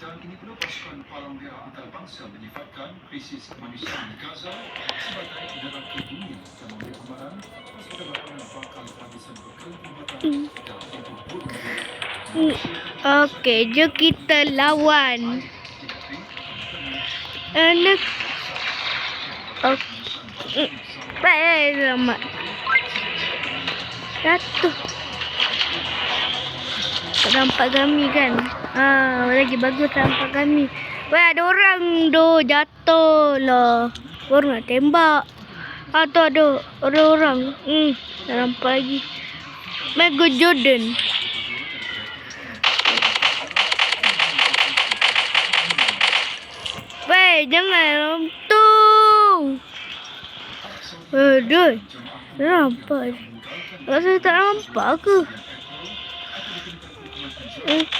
Dan ini pula pasukan Palang Merah Antarabangsa menyifatkan krisis kemanusiaan di Gaza sebagai neraka dunia dan memberi amaran pasukan lapangan bakal kehabisan bekal perubatan dan bunuh Okey, jom kita lawan. Anak. Okey. Baik, selamat. Jatuh. Tak nampak kami kan? Ah, lagi bagus tak nampak kami. Weh, ada orang tu jatuh lah. Baru nak tembak. Ah, tu ada. Ada orang. Hmm, tak nampak lagi. Michael Jordan. Weh, jangan lontung. Aduh. Tak nampak. Rasa tak nampak ke? Eh.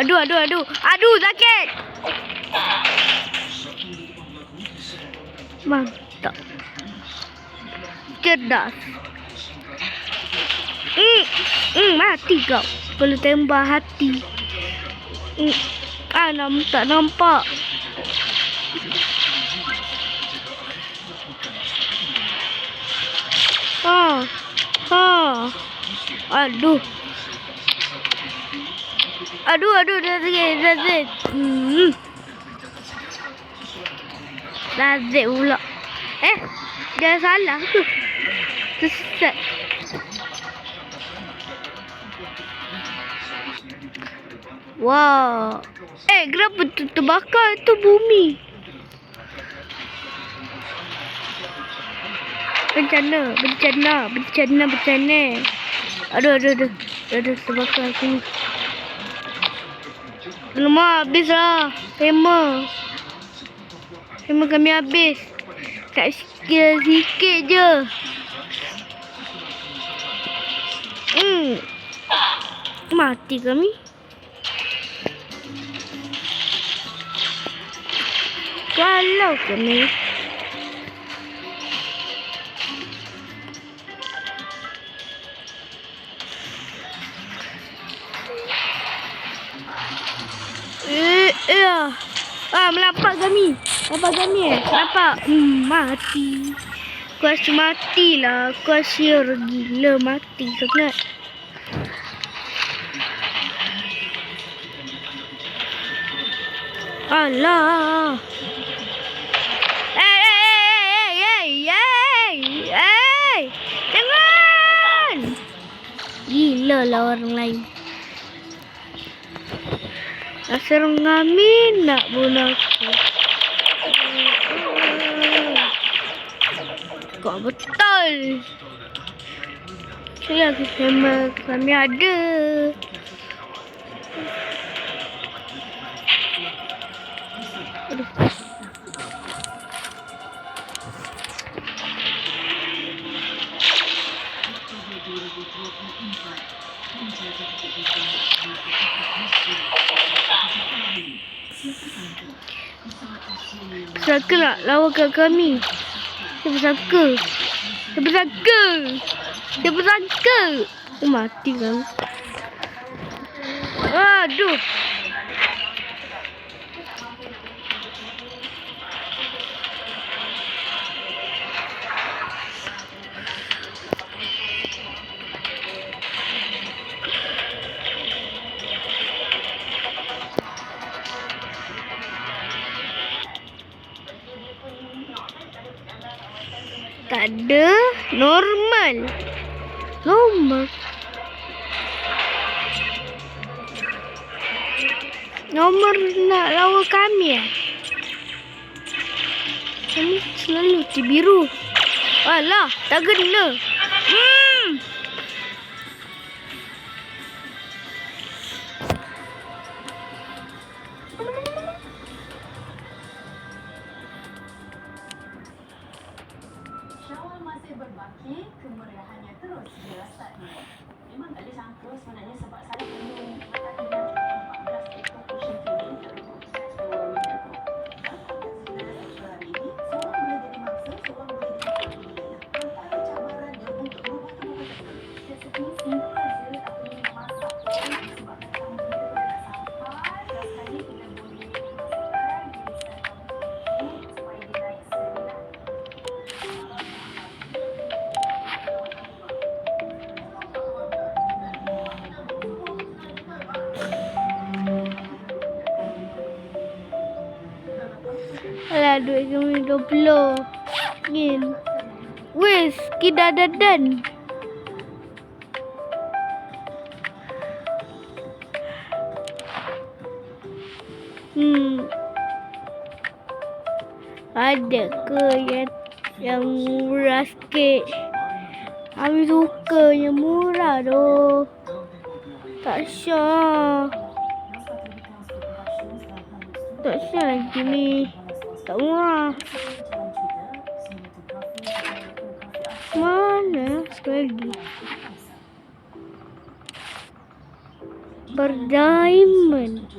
Aduh, aduh, aduh, aduh. Sakit. Mantap. Cerdas. Hmm, hmm mati kau. Perlu tembak hati. Hmm. Ah, nam tak nampak. Ha. Ha. Aduh. Aduh, aduh, dah dah sakit. Hmm. Dah sakit pula. Eh, dia salah? Sesat. Wah. Eh, kenapa tu terbakar tu bumi? Bencana, bencana, bencana, bencana. Aduh, aduh, aduh. Aduh, terbakar sini. Alamak, habis lah. Tema. Tema kami habis. Tak sikit, sikit je. Hmm. Mati kami. Kalau kami Melapar kami. Melapar kami eh. Nampak? Hmm, mati. Aku rasa matilah. Aku rasa gila mati sangat. Alah. Eh, eh, eh, eh, eh, eh, eh. Jangan. Gila lah orang lain. Orang ngamin nak bunuh aku. Kau betul. Saya lagi sama kami ada. Aduh. Saka nak lawankan kami. Siapa sangka? Siapa sangka? Siapa sangka? Oh, mati kan. Aduh. Tak ada. Normal. Normal. Nomor nak lawan kami eh? Kami selalu ti biru. Alah, tak kena. Hmm. duit sini dua puluh. Gil. Wis, kita ada dan. Hmm. Ada ke yang yang murah sikit? Kami suka yang murah tu. Tak syah. Tak syah lagi ni. Tak murah. Mana? Sekali lagi. Berdiamond.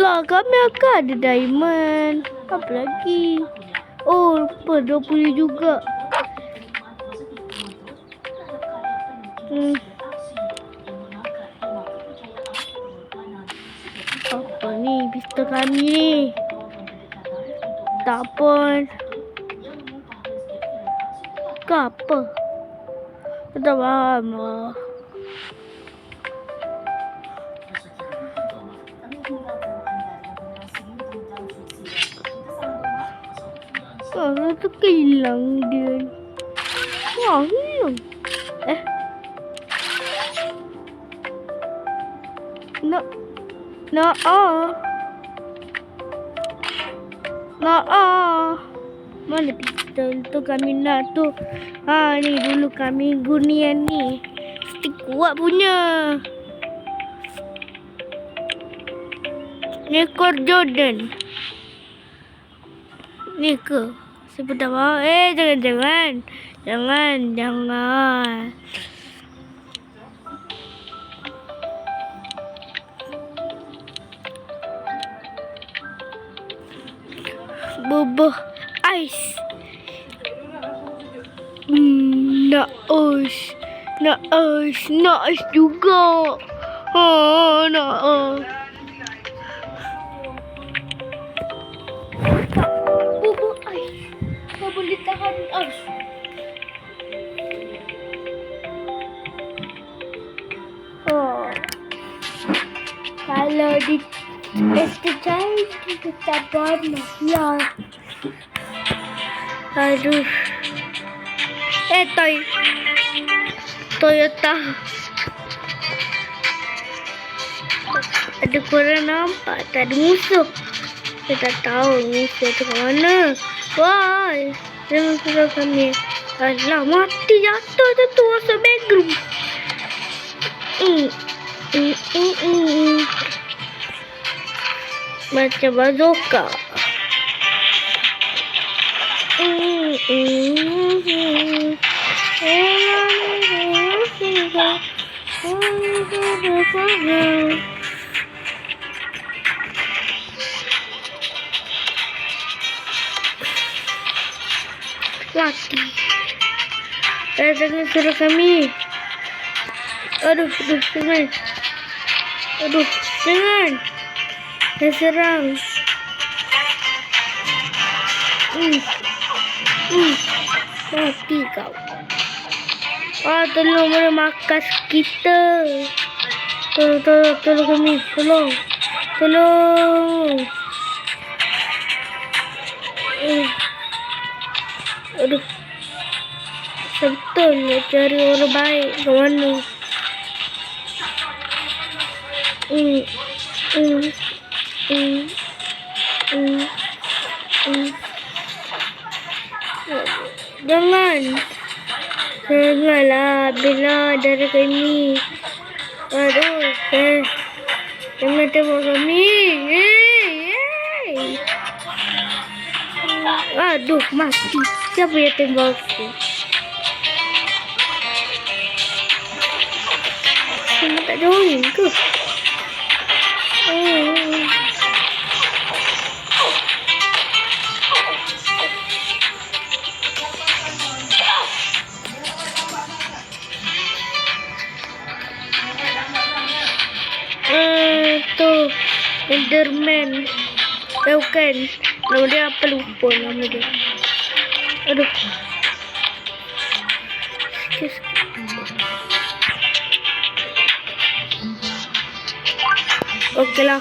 Lah, kami akan ada diamond. Apa lagi? Oh, lupa 20 juga. Hmm. Apa ni pistol kami ni? Tak pun. Ke apa? Aku tak faham lah. Oh, tu hilang dia. Wah, hilang. Eh. Nak. Nak ah. Nak ah. Mana pistol tu kami nak tu. Ha ni dulu kami gunian ni. Mesti kuat punya. Ni Jordan. Ni ke? Siapa tak mahu? Eh, jangan, jangan. Jangan, jangan. Bubuh ais. Nak ais. Nak ais. Nak ais juga. Ha, nak ais. Tak boleh tahan ais. Oh. Kalau di exercise kita tak pernah. Ya. Aduh. Eh, Toy. Toyota. Ada korang nampak tak ada musuh. Saya tak tahu musuh tu kat mana. Wah, jangan suruh kami. Alah, mati jatuh tu tu masuk bedroom. Hmm. Hmm, hmm, suruh kami. Aduh, aduh, jangan. Aduh, jangan. Saya serang. Hmm. Hmm. Mati kau. Ah, tolong mana makas kita. Tolong, tolong, tolong kami. Tolong. Tolong. Eh. Hmm. Hmm. Hmm. Hmm. Hmm. Jangan. Janganlah bela dari kami. Aduh. Eh. Jangan tembak kami. Eh. Eh. Aduh, mati. Tembak aku? Semua tak join ke? Oh. Eh, tu Enderman. Bukan. Nama dia apa lupa nama dia. Aduh. Sikit, sikit. Okey lah.